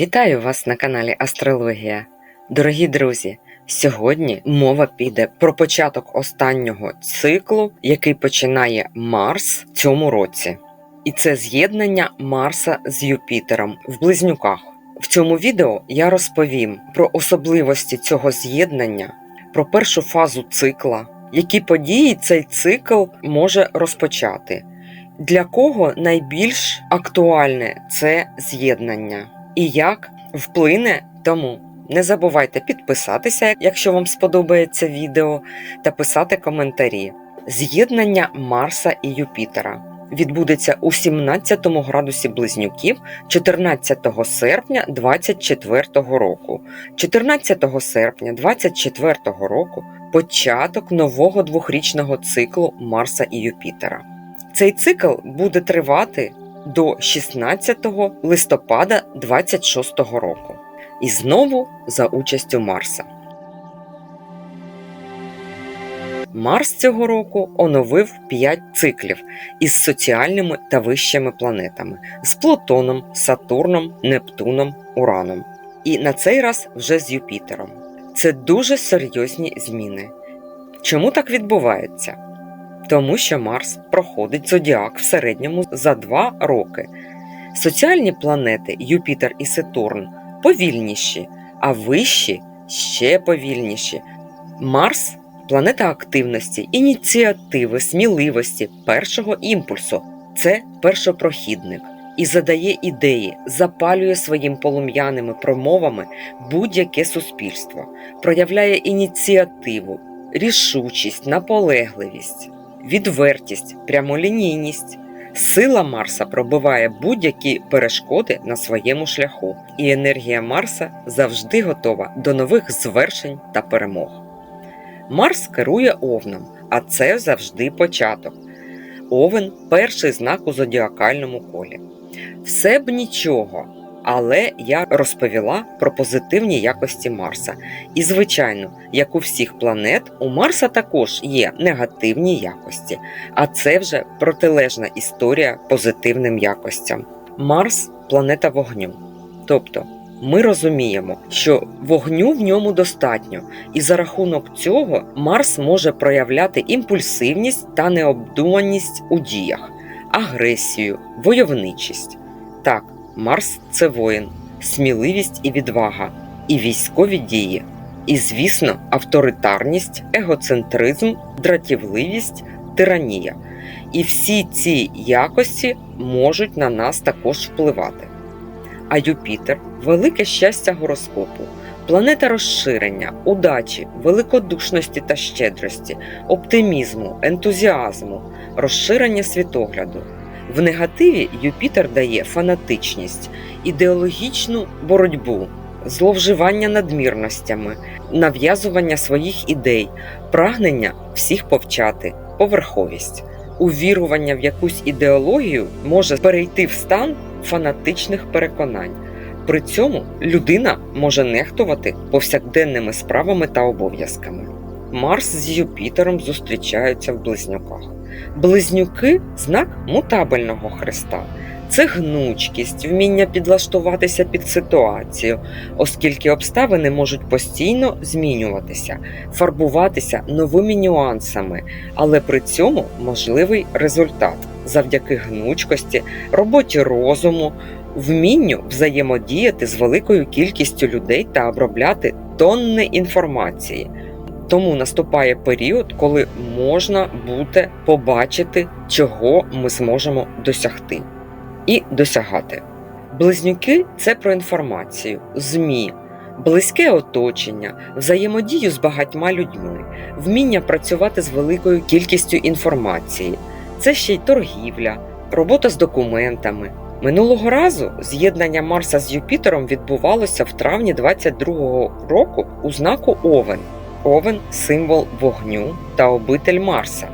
Вітаю вас на каналі Астрологія. Дорогі друзі, сьогодні мова піде про початок останнього циклу, який починає Марс в цьому році. І це з'єднання Марса з Юпітером в близнюках. В цьому відео я розповім про особливості цього з'єднання, про першу фазу цикла, які події цей цикл може розпочати, для кого найбільш актуальне це з'єднання і як вплине тому. Не забувайте підписатися, якщо вам сподобається відео, та писати коментарі. З'єднання Марса і Юпітера відбудеться у 17 градусі близнюків 14 серпня 2024 року. 14 серпня 2024 року початок нового двохрічного циклу Марса і Юпітера. Цей цикл буде тривати до 16 листопада 26 року. І знову за участю Марса. Марс цього року оновив 5 циклів із соціальними та вищими планетами з Плутоном, Сатурном, Нептуном, Ураном. І на цей раз вже з Юпітером. Це дуже серйозні зміни. Чому так відбувається? Тому що Марс проходить зодіак в середньому за 2 роки. Соціальні планети Юпітер і Сатурн повільніші, а вищі ще повільніші. Марс планета активності, ініціативи, сміливості, першого імпульсу це першопрохідник і задає ідеї, запалює своїм полум'яними промовами будь-яке суспільство, проявляє ініціативу, рішучість, наполегливість, відвертість, прямолінійність. Сила Марса пробиває будь-які перешкоди на своєму шляху, і енергія Марса завжди готова до нових звершень та перемог. Марс керує овном, а це завжди початок. Овен перший знак у зодіакальному колі. Все б нічого, але я розповіла про позитивні якості Марса. І, звичайно, як у всіх планет, у Марса також є негативні якості, а це вже протилежна історія позитивним якостям. Марс планета вогню. Тобто ми розуміємо, що вогню в ньому достатньо, і за рахунок цього Марс може проявляти імпульсивність та необдуманість у діях, агресію, войовничість. Так, Марс це воїн, сміливість і відвага, і військові дії, і, звісно, авторитарність, егоцентризм, дратівливість, тиранія. І всі ці якості можуть на нас також впливати. А Юпітер велике щастя гороскопу, планета розширення, удачі, великодушності та щедрості, оптимізму, ентузіазму, розширення світогляду. В негативі Юпітер дає фанатичність, ідеологічну боротьбу, зловживання надмірностями, нав'язування своїх ідей, прагнення всіх повчати, поверховість. Увірування в якусь ідеологію може перейти в стан фанатичних переконань. При цьому людина може нехтувати повсякденними справами та обов'язками. Марс з Юпітером зустрічаються в близнюках. Близнюки знак мутабельного хреста. Це гнучкість, вміння підлаштуватися під ситуацію, оскільки обставини можуть постійно змінюватися, фарбуватися новими нюансами, але при цьому можливий результат завдяки гнучкості, роботі розуму, вмінню взаємодіяти з великою кількістю людей та обробляти тонни інформації. Тому наступає період, коли можна буде побачити, чого ми зможемо досягти і досягати. Близнюки це про інформацію, ЗМІ, близьке оточення, взаємодію з багатьма людьми, вміння працювати з великою кількістю інформації. Це ще й торгівля, робота з документами. Минулого разу з'єднання Марса з Юпітером відбувалося в травні 22-го року у знаку Овен. Овен символ вогню та обитель Марса.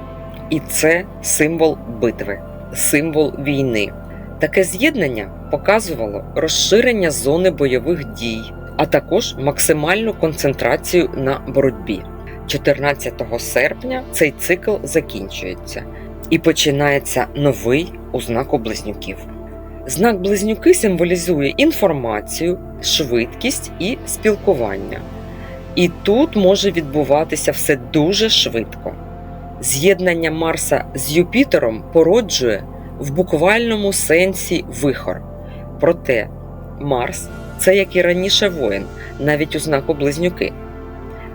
І це символ битви, символ війни. Таке з'єднання показувало розширення зони бойових дій, а також максимальну концентрацію на боротьбі. 14 серпня цей цикл закінчується і починається новий у знаку близнюків. Знак близнюки символізує інформацію, швидкість і спілкування. І тут може відбуватися все дуже швидко. З'єднання Марса з Юпітером породжує в буквальному сенсі вихор. Проте Марс це як і раніше воїн, навіть у знаку близнюки.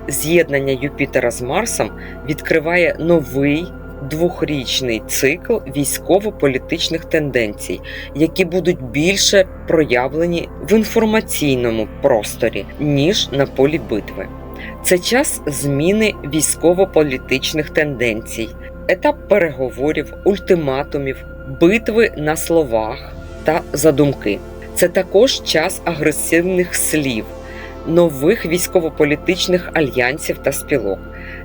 З'єднання Юпітера з Марсом відкриває новий двохрічний цикл військово-політичних тенденцій, які будуть більше проявлені в інформаційному просторі, ніж на полі битви. Це час зміни військово-політичних тенденцій, етап переговорів, ультиматумів, битви на словах та задумки. Це також час агресивних слів, нових військово-політичних альянсів та спілок,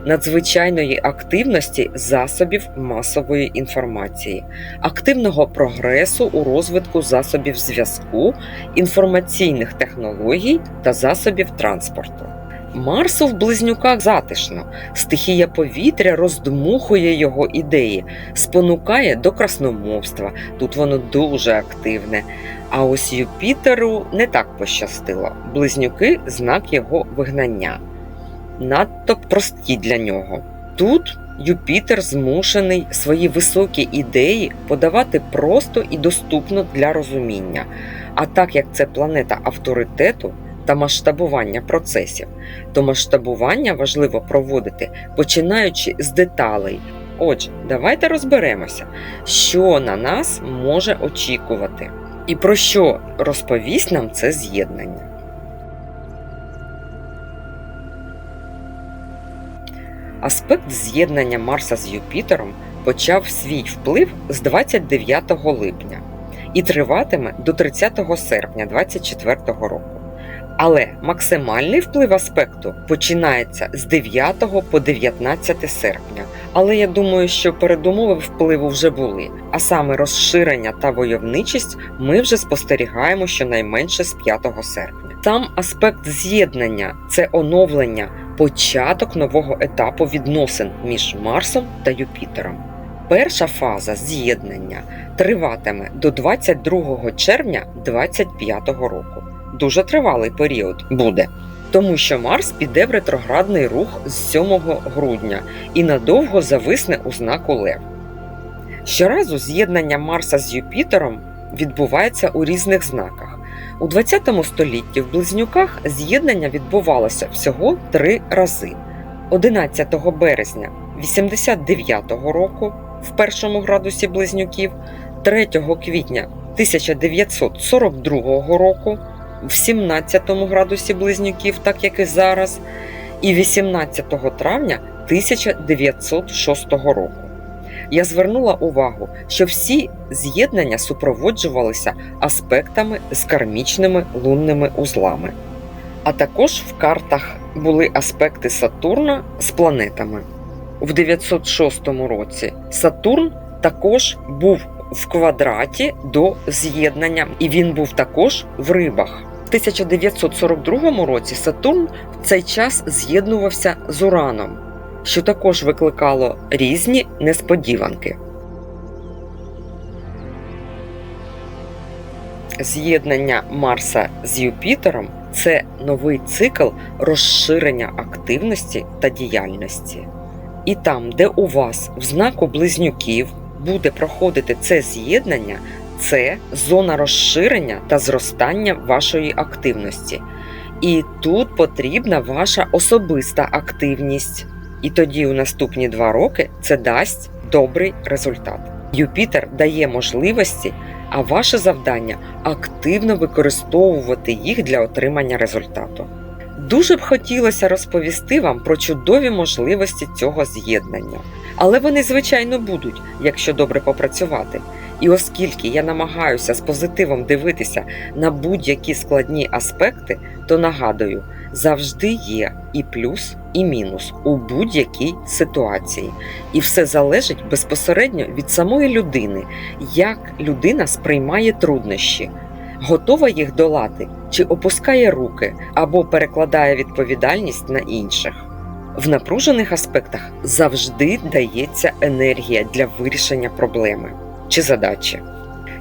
надзвичайної активності засобів масової інформації, активного прогресу у розвитку засобів зв'язку, інформаційних технологій та засобів транспорту. Марсу в близнюках затишно, стихія повітря роздмухує його ідеї, спонукає до красномовства. Тут воно дуже активне. А ось Юпітеру не так пощастило. Близнюки знак його вигнання. Надто прості для нього. Тут Юпітер змушений свої високі ідеї подавати просто і доступно для розуміння. А так як це планета авторитету та масштабування процесів, то масштабування важливо проводити починаючи з деталей. Отже, давайте розберемося, що на нас може очікувати, і про що розповість нам це з'єднання. Аспект з'єднання Марса з Юпітером почав свій вплив з 29 липня і триватиме до 30 серпня 2024 року. Але максимальний вплив аспекту починається з 9 по 19 серпня. Але я думаю, що передумови впливу вже були, а саме розширення та войовничість ми вже спостерігаємо щонайменше з 5 серпня. Сам аспект з'єднання це оновлення, початок нового етапу відносин між Марсом та Юпітером. Перша фаза з'єднання триватиме до 22 червня 2025 року дуже тривалий період буде. Тому що Марс піде в ретроградний рух з 7 грудня і надовго зависне у знаку Лев. Щоразу з'єднання Марса з Юпітером відбувається у різних знаках. У 20 столітті в близнюках з'єднання відбувалося всього три рази: 11 березня 89 року в першому градусі близнюків, 3 квітня 1942 року в 17 градусі близнюків, так як і зараз, і 18 травня 1906 року. Я звернула увагу, що всі з'єднання супроводжувалися аспектами з кармічними лунними узлами. А також в картах були аспекти Сатурна з планетами. В 906 році Сатурн також був в квадраті до з'єднання, і він був також в рибах. В 1942 році Сатурн в цей час з'єднувався з Ураном, що також викликало різні несподіванки. З'єднання Марса з Юпітером це новий цикл розширення активності та діяльності. І там, де у вас в знаку близнюків буде проходити це з'єднання, це зона розширення та зростання вашої активності. І тут потрібна ваша особиста активність. І тоді у наступні два роки це дасть добрий результат. Юпітер дає можливості, а ваше завдання активно використовувати їх для отримання результату. Дуже б хотілося розповісти вам про чудові можливості цього з'єднання, але вони, звичайно, будуть, якщо добре попрацювати. І оскільки я намагаюся з позитивом дивитися на будь-які складні аспекти, то нагадую, завжди є і плюс, і мінус у будь-якій ситуації. І все залежить безпосередньо від самої людини, як людина сприймає труднощі, готова їх долати чи опускає руки або перекладає відповідальність на інших. В напружених аспектах завжди дається енергія для вирішення проблеми чи задачі.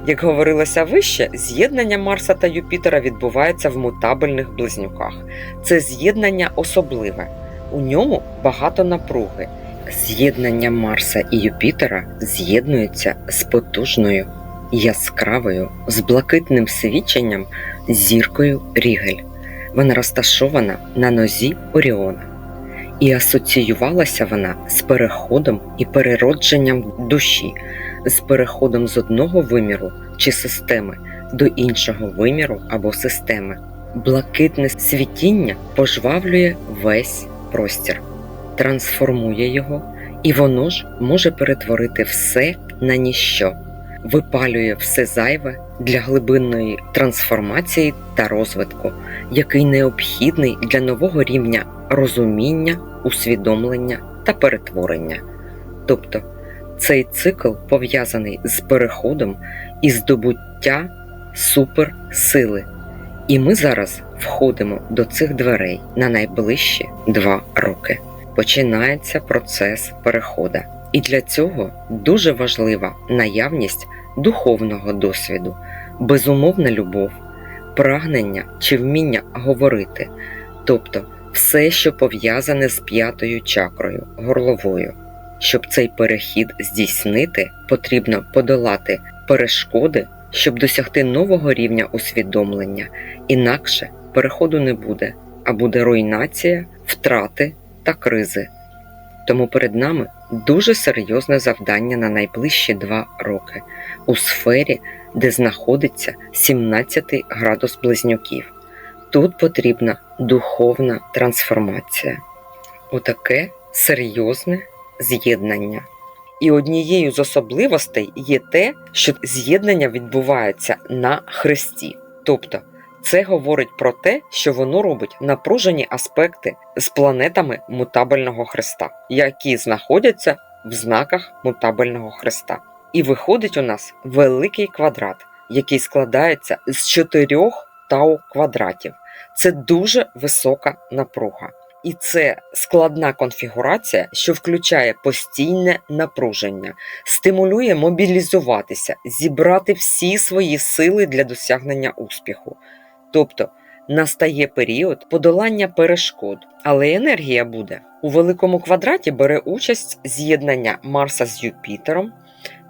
Як говорилося вище, з'єднання Марса та Юпітера відбувається в мутабельних близнюках. Це з'єднання особливе, у ньому багато напруги. З'єднання Марса і Юпітера з'єднується з потужною, яскравою, з блакитним свіченням зіркою Рігель. Вона розташована на нозі Оріона. І асоціювалася вона з переходом і переродженням душі, з переходом з одного виміру чи системи до іншого виміру або системи. Блакитне світіння пожвавлює весь простір, трансформує його, і воно ж може перетворити все на ніщо, випалює все зайве для глибинної трансформації та розвитку, який необхідний для нового рівня розуміння, усвідомлення та перетворення. Тобто цей цикл пов'язаний з переходом і здобуття суперсили. І ми зараз входимо до цих дверей на найближчі два роки. Починається процес переходу. І для цього дуже важлива наявність духовного досвіду, безумовна любов, прагнення чи вміння говорити, тобто все, що пов'язане з п'ятою чакрою, горловою. Щоб цей перехід здійснити, потрібно подолати перешкоди, щоб досягти нового рівня усвідомлення. Інакше переходу не буде, а буде руйнація, втрати та кризи. Тому перед нами дуже серйозне завдання на найближчі два роки у сфері, де знаходиться 17 градус близнюків. Тут потрібна духовна трансформація. Отаке серйозне з'єднання. І однією з особливостей є те, що з'єднання відбувається на хресті. Тобто це говорить про те, що воно робить напружені аспекти з планетами мутабельного хреста, які знаходяться в знаках мутабельного хреста. І виходить у нас великий квадрат, який складається з чотирьох тау квадратів. Це дуже висока напруга. І це складна конфігурація, що включає постійне напруження, стимулює мобілізуватися, зібрати всі свої сили для досягнення успіху. Тобто настає період подолання перешкод, але енергія буде. У великому квадраті бере участь з'єднання Марса з Юпітером,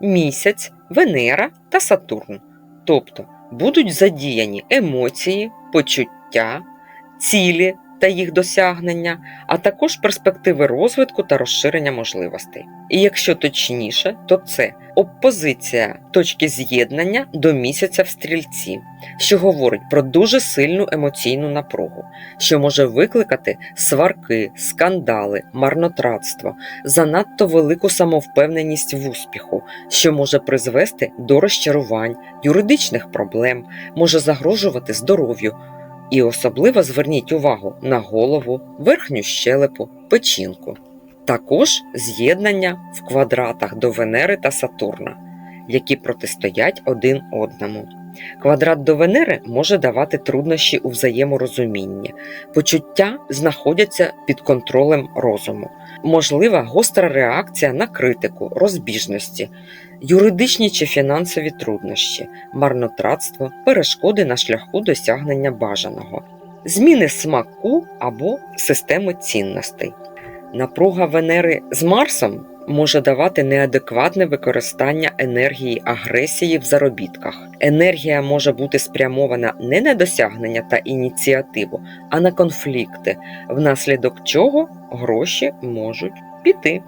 Місяць, Венера та Сатурн. Тобто будуть задіяні емоції, почуття, цілі та їх досягнення, а також перспективи розвитку та розширення можливостей. І якщо точніше, то це опозиція точки з'єднання до місяця в стрільці, що говорить про дуже сильну емоційну напругу, що може викликати сварки, скандали, марнотратство, занадто велику самовпевненість в успіху, що може призвести до розчарувань, юридичних проблем, може загрожувати здоров'ю. І особливо зверніть увагу на голову, верхню щелепу, печінку. Також з'єднання в квадратах до Венери та Сатурна, які протистоять один одному. Квадрат до Венери може давати труднощі у взаєморозумінні. Почуття знаходяться під контролем розуму, можлива гостра реакція на критику, розбіжності, юридичні чи фінансові труднощі, марнотратство, перешкоди на шляху досягнення бажаного, зміни смаку або системи цінностей. Напруга Венери з Марсом може давати неадекватне використання енергії агресії в заробітках. Енергія може бути спрямована не на досягнення та ініціативу, а на конфлікти, внаслідок чого гроші можуть піти.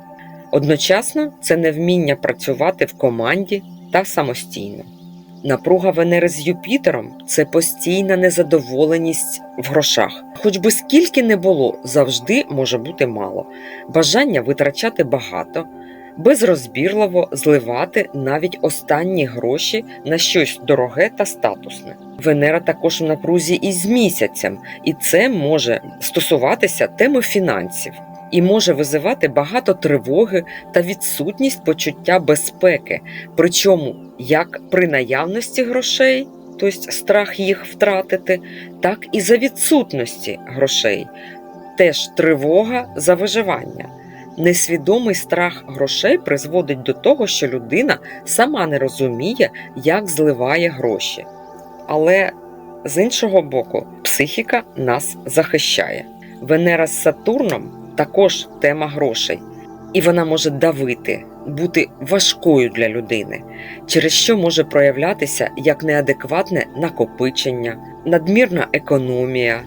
Одночасно це невміння працювати в команді та самостійно. Напруга Венери з Юпітером це постійна незадоволеність в грошах. Хоч би скільки не було, завжди може бути мало. Бажання витрачати багато, безрозбірливо зливати навіть останні гроші на щось дороге та статусне. Венера також в напрузі із місяцем, і це може стосуватися теми фінансів. І може визивати багато тривоги та відсутність почуття безпеки, причому як при наявності грошей, тобто страх їх втратити, так і за відсутності грошей, теж тривога за виживання. Несвідомий страх грошей призводить до того, що людина сама не розуміє, як зливає гроші. Але з іншого боку, психіка нас захищає. Венера з Сатурном також тема грошей, і вона може давити, бути важкою для людини, через що може проявлятися як неадекватне накопичення, надмірна економія,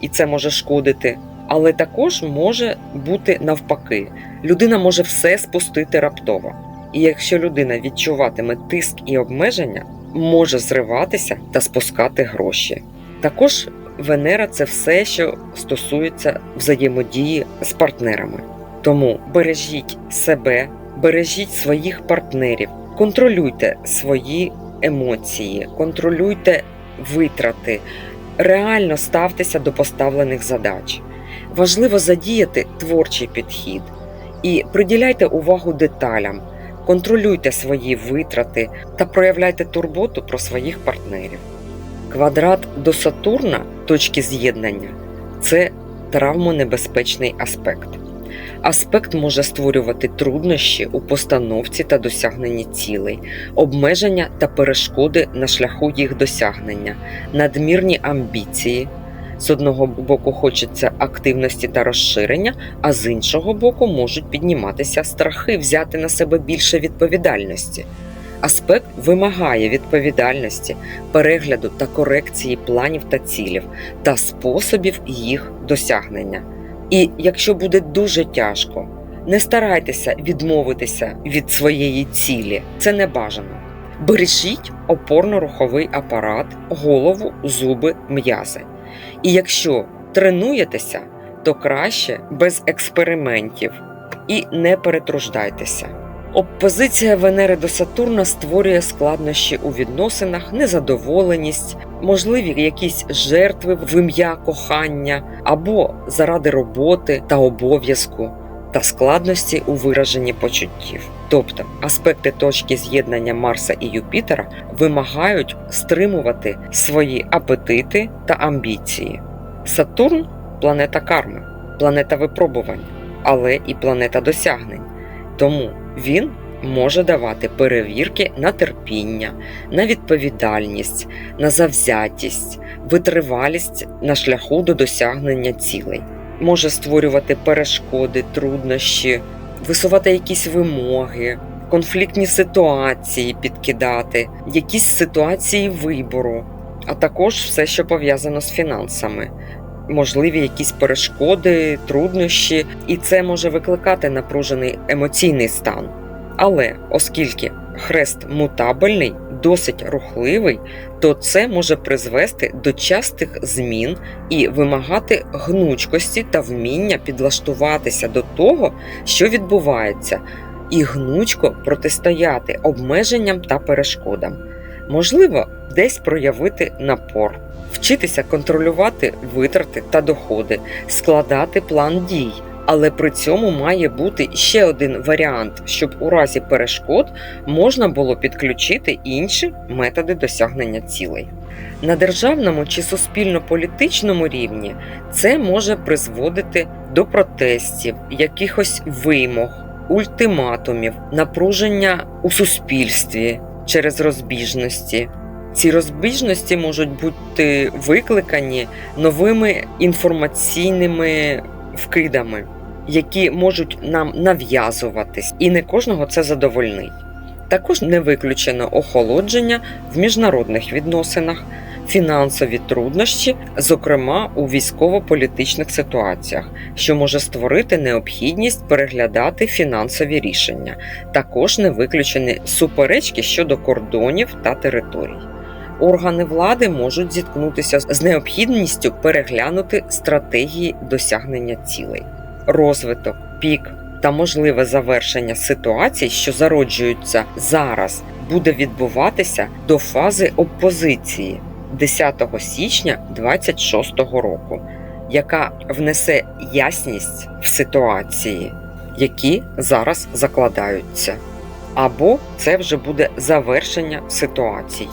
і це може шкодити. Але також може бути навпаки, людина може все спустити раптово. І якщо людина відчуватиме тиск і обмеження, може зриватися та спускати гроші. Також Венера це все, що стосується взаємодії з партнерами. Тому бережіть себе, бережіть своїх партнерів, контролюйте свої емоції, контролюйте витрати, реально ставтеся до поставлених задач. Важливо задіяти творчий підхід і приділяйте увагу деталям, контролюйте свої витрати та проявляйте турботу про своїх партнерів. Квадрат до Сатурна точки з'єднання це травмонебезпечний аспект. Аспект може створювати труднощі у постановці та досягненні цілей, обмеження та перешкоди на шляху їх досягнення, надмірні амбіції. З одного боку хочеться активності та розширення, а з іншого боку можуть підніматися страхи взяти на себе більше відповідальності. Аспект вимагає відповідальності, перегляду та корекції планів та цілів та способів їх досягнення. І якщо буде дуже тяжко, не старайтеся відмовитися від своєї цілі, це не бажано. Бережіть опорно-руховий апарат, голову, зуби, м'язи. І якщо тренуєтеся, то краще без експериментів і не перетруждайтеся. Опозиція Венери до Сатурна створює складнощі у відносинах, незадоволеність, можливі якісь жертви в ім'я кохання або заради роботи та обов'язку та складності у вираженні почуттів. Тобто аспекти точки з'єднання Марса і Юпітера вимагають стримувати свої апетити та амбіції. Сатурн планета карми, планета випробувань, але і планета досягнень. Тому він може давати перевірки на терпіння, на відповідальність, на завзятість, витривалість на шляху до досягнення цілей, може створювати перешкоди, труднощі, висувати якісь вимоги, конфліктні ситуації підкидати, якісь ситуації вибору, а також все, що пов'язано з фінансами. Можливі якісь перешкоди, труднощі, і це може викликати напружений емоційний стан. Але оскільки хрест мутабельний, досить рухливий, то це може призвести до частих змін і вимагати гнучкості та вміння підлаштуватися до того, що відбувається, і гнучко протистояти обмеженням та перешкодам. Можливо, десь проявити напор, вчитися контролювати витрати та доходи, складати план дій. Але при цьому має бути ще один варіант, щоб у разі перешкод можна було підключити інші методи досягнення цілей. На державному чи суспільно-політичному рівні це може призводити до протестів, якихось вимог, ультиматумів, напруження у суспільстві через розбіжності. Ці розбіжності можуть бути викликані новими інформаційними вкидами, які можуть нам нав'язуватись, і не кожного це задовольнить. Також не виключено охолодження в міжнародних відносинах, фінансові труднощі, зокрема у військово-політичних ситуаціях, що може створити необхідність переглядати фінансові рішення. Також не виключені суперечки щодо кордонів та територій. Органи влади можуть зіткнутися з необхідністю переглянути стратегії досягнення цілей, розвиток, пік та можливе завершення ситуацій, що зароджуються зараз, буде відбуватися до фази опозиції 10 січня 2026 року, яка внесе ясність в ситуації, які зараз закладаються. Або це вже буде завершення ситуацій.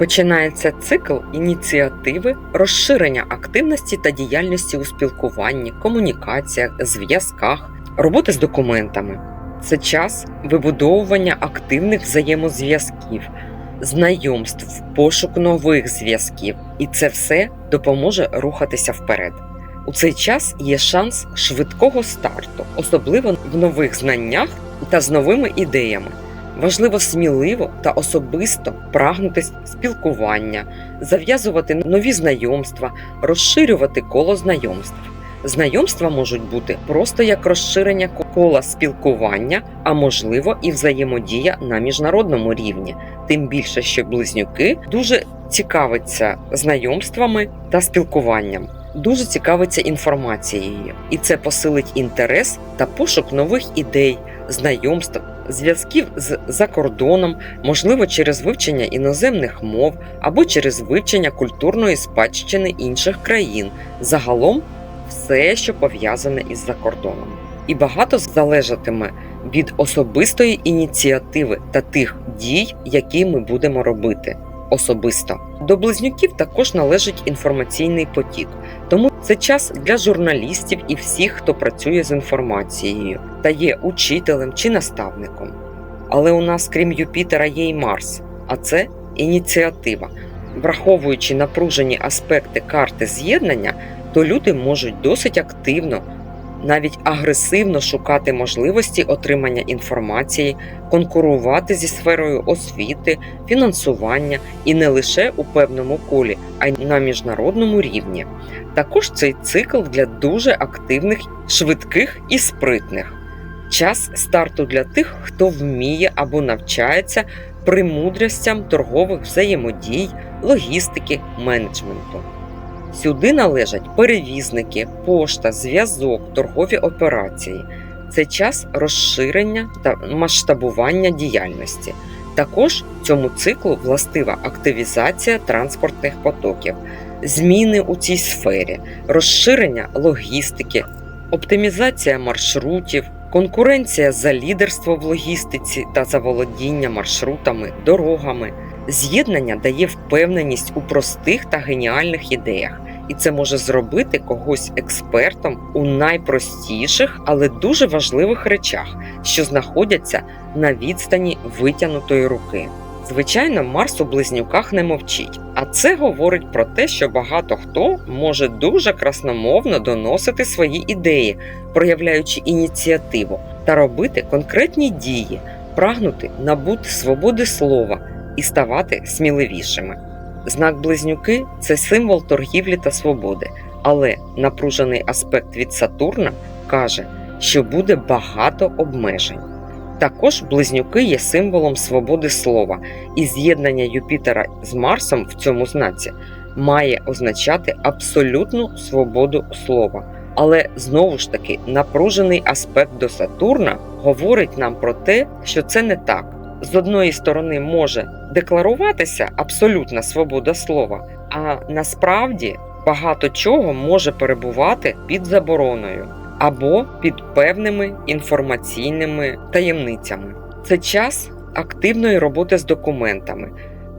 Починається цикл ініціативи розширення активності та діяльності у спілкуванні, комунікаціях, зв'язках, Роботи з документами це час вибудовування активних взаємозв'язків, знайомств, пошук нових зв'язків, і це все допоможе рухатися вперед. У цей час є шанс швидкого старту, особливо в нових знаннях та з новими ідеями. Важливо сміливо та особисто прагнути спілкування, зав'язувати нові знайомства, розширювати коло знайомств. Знайомства можуть бути просто як розширення кола спілкування, а можливо і взаємодія на міжнародному рівні. Тим більше, що близнюки дуже цікавиться знайомствами та спілкуванням, дуже цікавиться інформацією, і це посилить інтерес та пошук нових ідей, знайомств, зв'язків з за кордоном, можливо, через вивчення іноземних мов або через вивчення культурної спадщини інших країн. Загалом все, що пов'язане із закордоном. І багато залежатиме від особистої ініціативи та тих дій, які ми будемо робити особисто. До близнюків також належить інформаційний потік, тому це час для журналістів і всіх, хто працює з інформацією та є учителем чи наставником. Але у нас, крім Юпітера, є й Марс, а це ініціатива. Враховуючи напружені аспекти карти з'єднання, то люди можуть досить активно, навіть агресивно шукати можливості отримання інформації, конкурувати зі сферою освіти, фінансування і не лише у певному колі, а й на міжнародному рівні. Також цей цикл для дуже активних, швидких і спритних. Час старту для тих, хто вміє або навчається премудростям торгових взаємодій, логістики, менеджменту. Сюди належать перевізники, пошта, зв'язок, торгові операції. Це час розширення та масштабування діяльності. Також цьому циклу властива активізація транспортних потоків, зміни у цій сфері, розширення логістики, оптимізація маршрутів, конкуренція за лідерство в логістиці та за володіння маршрутами, дорогами. З'єднання дає впевненість у простих та геніальних ідеях, і це може зробити когось експертом у найпростіших, але дуже важливих речах, що знаходяться на відстані витягнутої руки. Звичайно, Марс у близнюках не мовчить, а це говорить про те, що багато хто може дуже красномовно доносити свої ідеї, проявляючи ініціативу та робити конкретні дії, прагнути набути свободи слова і ставати сміливішими. Знак близнюки це символ торгівлі та свободи, але напружений аспект від Сатурна каже, що буде багато обмежень. Також близнюки є символом свободи слова, і з'єднання Юпітера з Марсом в цьому знаці має означати абсолютну свободу слова. Але знову ж таки напружений аспект до Сатурна говорить нам про те, що це не так з одної сторони може декларуватися абсолютна свобода слова, а насправді багато чого може перебувати під забороною або під певними інформаційними таємницями. Це час активної роботи з документами,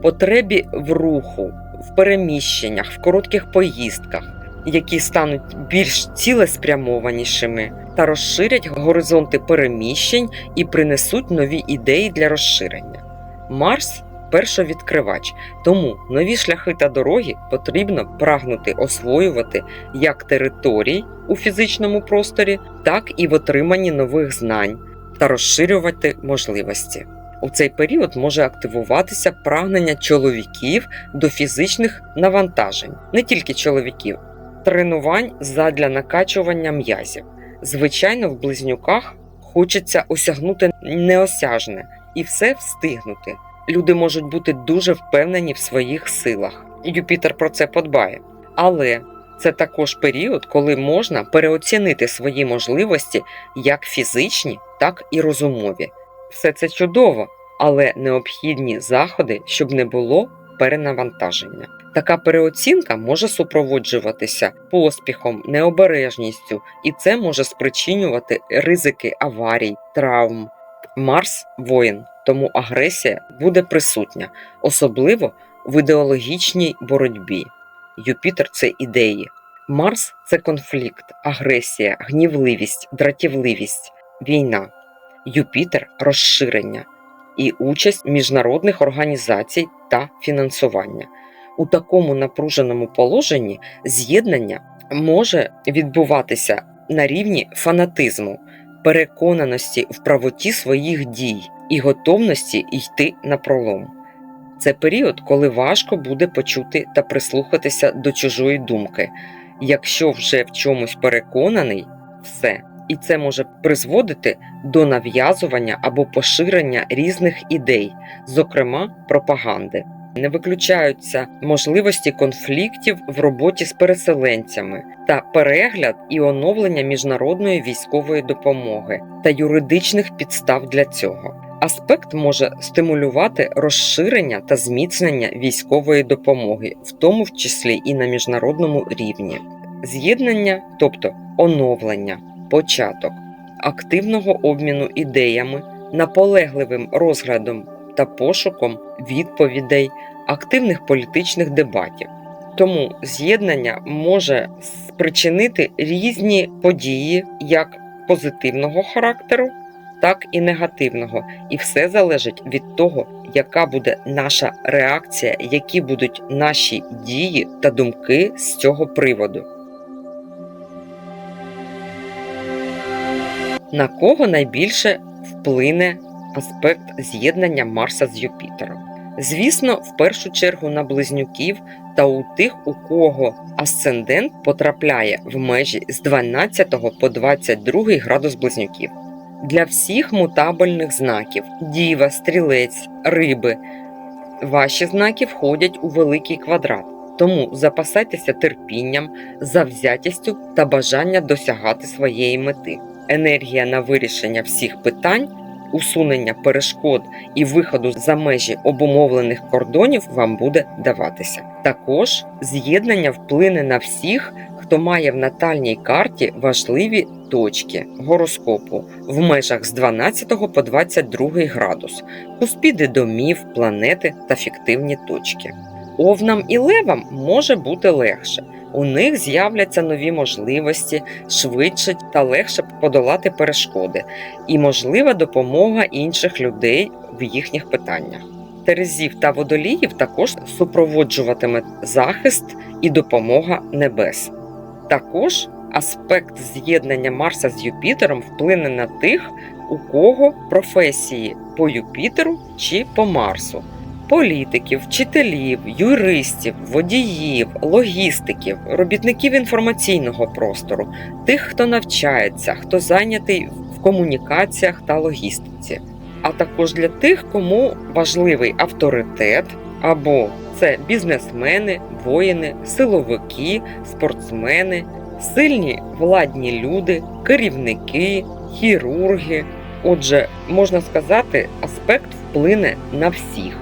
потребі в руху, в переміщеннях, в коротких поїздках. Які стануть більш цілеспрямованішими та розширять горизонти переміщень і принесуть нові ідеї для розширення. Марс першовідкривач, тому нові шляхи та дороги потрібно прагнути освоювати як територій у фізичному просторі, так і в отриманні нових знань та розширювати можливості. У цей період може активуватися прагнення чоловіків до фізичних навантажень, не тільки чоловіків, тренувань задля накачування м'язів. Звичайно, в близнюках хочеться осягнути неосяжне і все встигнути. Люди можуть бути дуже впевнені в своїх силах. Юпітер про це подбає. Але це також період, коли можна переоцінити свої можливості як фізичні, так і розумові. Все це чудово, але необхідні заходи, щоб не було перенавантаження. Така переоцінка може супроводжуватися поспіхом, необережністю, і це може спричинювати ризики аварій, травм. Марс воїн, тому агресія буде присутня, особливо в ідеологічній боротьбі. Юпітер це ідеї. Марс це конфлікт, агресія, гнівливість, дратівливість, війна. Юпітер розширення і участь міжнародних організацій та фінансування. У такому напруженому положенні з'єднання може відбуватися на рівні фанатизму, переконаності в правоті своїх дій і готовності йти на пролом. Це період, коли важко буде почути та прислухатися до чужої думки. Якщо вже в чомусь переконаний, все. І це може призводити до нав'язування або поширення різних ідей, зокрема пропаганди. Не виключаються можливості конфліктів в роботі з переселенцями та перегляд і оновлення міжнародної військової допомоги та юридичних підстав для цього. Аспект може стимулювати розширення та зміцнення військової допомоги, в тому числі і на міжнародному рівні, з'єднання, тобто оновлення, початок активного обміну ідеями, наполегливим розглядом та пошуком відповідей, активних політичних дебатів. Тому з'єднання може спричинити різні події як позитивного характеру, так і негативного, і все залежить від того, яка буде наша реакція, які будуть наші дії та думки з цього приводу. На кого найбільше вплине аспект з'єднання Марса з Юпітером? Звісно, в першу чергу на близнюків та у тих, у кого асцендент потрапляє в межі з 12 по 22 градус близнюків. Для всіх мутабельних знаків діва, стрілець, риби. Ваші знаки входять у великий квадрат, тому запасайтеся терпінням, завзятістю та бажання досягати своєї мети. Енергія на вирішення всіх питань, усунення перешкод і виходу за межі обумовлених кордонів вам буде даватися. Також з'єднання вплине на всіх, хто має в натальній карті важливі точки гороскопу в межах з 12 по 22 градус, куспіди домів, планети та фіктивні точки. Овнам і левам може бути легше. У них з'являться нові можливості, швидше та легше подолати перешкоди, і можлива допомога інших людей в їхніх питаннях. Терезів та водоліїв також супроводжуватиме захист і допомога небес. Також аспект з'єднання Марса з Юпітером вплине на тих, у кого професії по Юпітеру чи по Марсу. Політиків, вчителів, юристів, водіїв, логістиків, робітників інформаційного простору, тих, хто навчається, хто зайнятий в комунікаціях та логістиці, а також для тих, кому важливий авторитет або це бізнесмени, воїни, силовики, спортсмени, сильні владні люди, керівники, хірурги. Отже, можна сказати, аспект вплине на всіх.